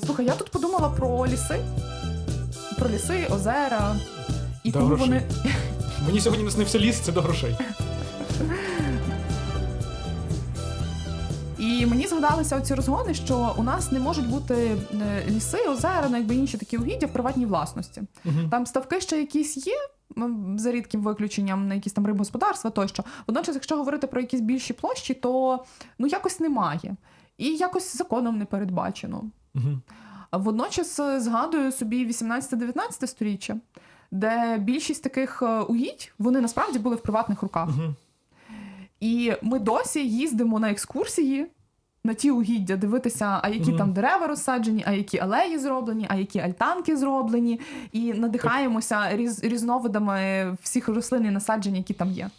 Слухай, я тут подумала про ліси, про ліси, озера. І До коли грошей. вони. Мені сьогодні наснився ліс, це до грошей. І мені згадалися оці розгони, що у нас не можуть бути е, ліси, озера, ну якби інші такі угіддя в приватній власності. Мгм. Там ставки ще якісь є. м, За рідким виключенням на якісь там рибгосподарства тощо. Водночас, якщо говорити про якісь більші площі, то ну якось немає. І якось законом не передбачено. Водночас е, згадую собі 18-19 сторіччя, де більшість таких е, угідь вони насправді були в приватних руках. І ми досі їздимо на екскурсії на ті угіддя, дивитися, а які там дерева розсаджені, а які алеї зроблені, а які альтанки зроблені, і надихаємося різ, різновидами всіх рослин і насаджень, які там є.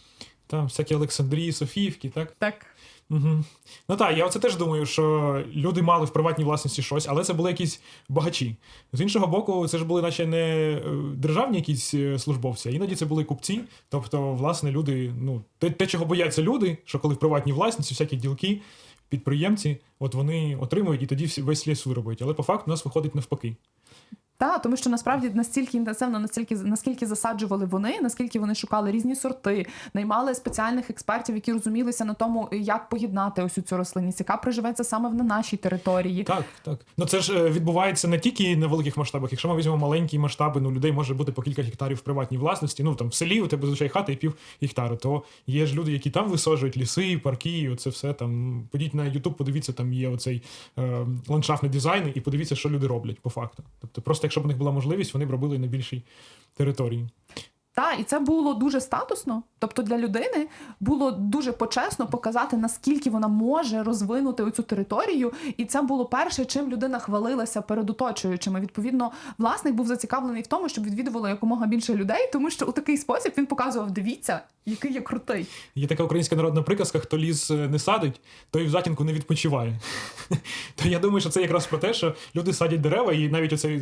Там всякі Олександрії, Софіївки, так? Так. Угу. Ну так, я оце теж думаю, що люди мали в приватній власності щось, але це були якісь багачі. З іншого боку, це ж були наче не е, державні якісь е, службовці, а іноді це були купці. Тобто, власне, люди, ну, те, те, чого бояться люди, що коли в приватній власності, всякі ділки, підприємці, от вони отримують і тоді весь ліс виробують. Але по факту у нас виходить навпаки. Так, тому що насправді настільки інтенсивно, настільки наскільки засаджували вони, наскільки вони шукали різні сорти, наймали спеціальних експертів, які розумілися на тому, як поєднати ось цю рослинність, яка приживеться саме на нашій території. Так, так. Ну це ж е, відбувається не тільки на великих масштабах. Якщо ми візьмемо маленькі масштаби, ну людей може бути по кілька гектарів в приватній власності. Ну там в селі у тебе зазвичай хата і пів гектару. То є ж люди, які там висаджують ліси, парки, оце все там. Подіть на YouTube, подивіться, там є оцей е, ландшафтний дизайн, і подивіться, що люди роблять по факту. Тобто, просто якщо б у них була можливість, вони б робили на території. Та і це було дуже статусно. Тобто для людини було дуже почесно показати, наскільки вона може розвинути оцю територію. І це було перше, чим людина хвалилася перед оточуючими. Відповідно, власник був зацікавлений в тому, щоб відвідувало якомога більше людей, тому що у такий спосіб він показував: дивіться, який я крутий. Є така українська народна приказка: хто ліс е, не садить, той в затінку не відпочиває. То я думаю, що це якраз про те, що люди садять дерева, і навіть оце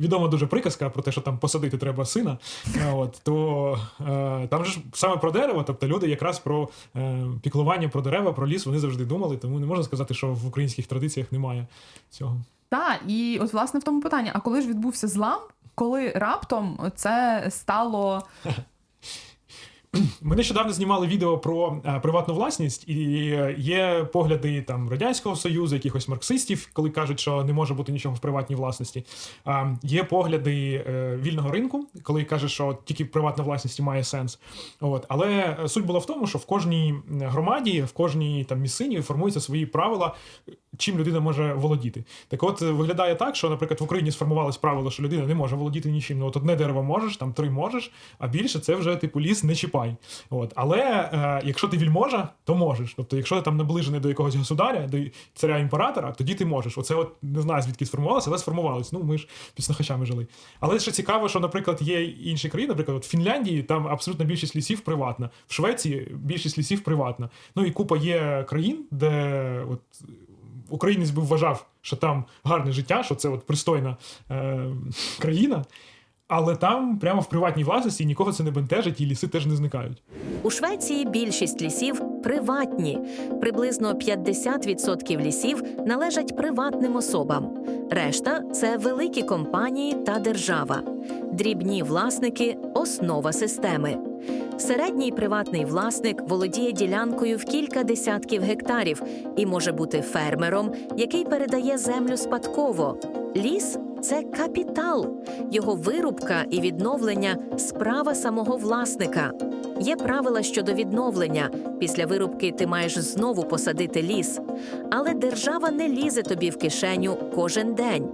відома дуже приказка про те, що там посадити треба сина. Е, От то е, там же ж саме про дерево, тобто люди якраз про е, піклування про дерева, про ліс вони завжди думали, тому не можна сказати, що в українських традиціях немає цього. Так, і от власне в тому питання: а коли ж відбувся злам? Коли раптом це стало Ми нещодавно знімали відео про е, приватну власність, і е, є погляди там радянського союзу, якихось марксистів, коли кажуть, що не може бути нічого в приватній власності. Є погляди е, вільного ринку, коли кажуть, що тільки приватна власність має сенс. От але суть була в тому, що в кожній громаді, в кожній там місцині формуються свої правила, чим людина може володіти. Так от е, виглядає так, що, наприклад, в Україні сформувалось правило, що людина не може володіти нічим. Ну от одне дерево можеш, там три можеш, а більше це вже типу ліс не чіпай. От але е, якщо ти вільможа, то можеш. Тобто, якщо ти там наближений до якогось государя, до царя імператора, тоді ти можеш. Оце от не знаю звідки сформувалося, але сформувалось. Ну ми ж під снахачами жили. Але ще цікаво, що, наприклад, є інші країни, наприклад, от в Фінляндії там абсолютно більшість лісів приватна, в Швеції більшість лісів приватна. Ну і купа є країн, де от українець би вважав, що там гарне життя, що це от пристойна е, країна. Але там, прямо в приватній власності, нікого це не бентежить, і ліси теж не зникають. У Швеції більшість лісів приватні. Приблизно 50% лісів належать приватним особам. Решта це великі компанії та держава. Дрібні власники основа системи. Середній приватний власник володіє ділянкою в кілька десятків гектарів і може бути фермером, який передає землю спадково. Ліс це капітал, його вирубка і відновлення справа самого власника. Є правила щодо відновлення. Після вирубки ти маєш знову посадити ліс, але держава не лізе тобі в кишеню кожен день.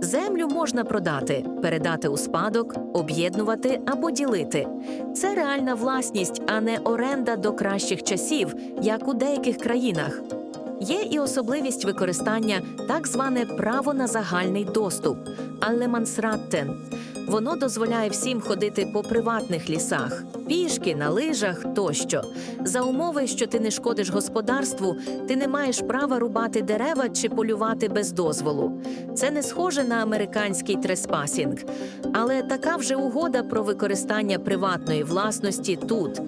Землю можна продати, передати у спадок, об'єднувати або ділити. Це реальна власність, а не оренда до кращих часів, як у деяких країнах. Є і особливість використання так зване право на загальний доступ аллемансраттен. Воно дозволяє всім ходити по приватних лісах, пішки, на лижах тощо. За умови, що ти не шкодиш господарству, ти не маєш права рубати дерева чи полювати без дозволу. Це не схоже на американський треспасінг, але така вже угода про використання приватної власності тут.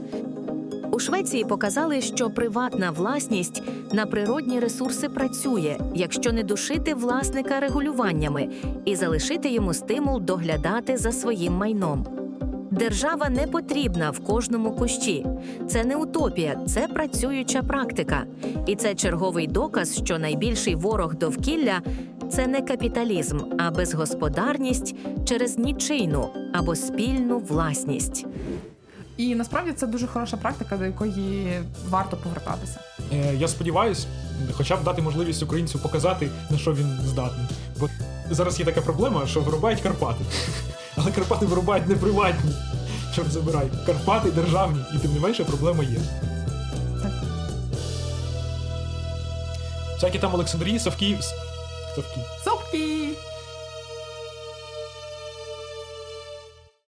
У Швеції показали, що приватна власність на природні ресурси працює, якщо не душити власника регулюваннями і залишити йому стимул доглядати за своїм майном. Держава не потрібна в кожному кущі. Це не утопія, це працююча практика. І це черговий доказ, що найбільший ворог довкілля це не капіталізм, а безгосподарність через нічийну або спільну власність. І насправді це дуже хороша практика, до якої варто повертатися. Е, Я сподіваюся, хоча б дати можливість українцю показати, на що він здатний. Бо зараз є така проблема, що вирубають Карпати. Але Карпати вирубають не приватні. Чорт забирай. Карпати державні, і тим не менше проблема є. Всякі там Олександрії, Савки. Савки. Сопки!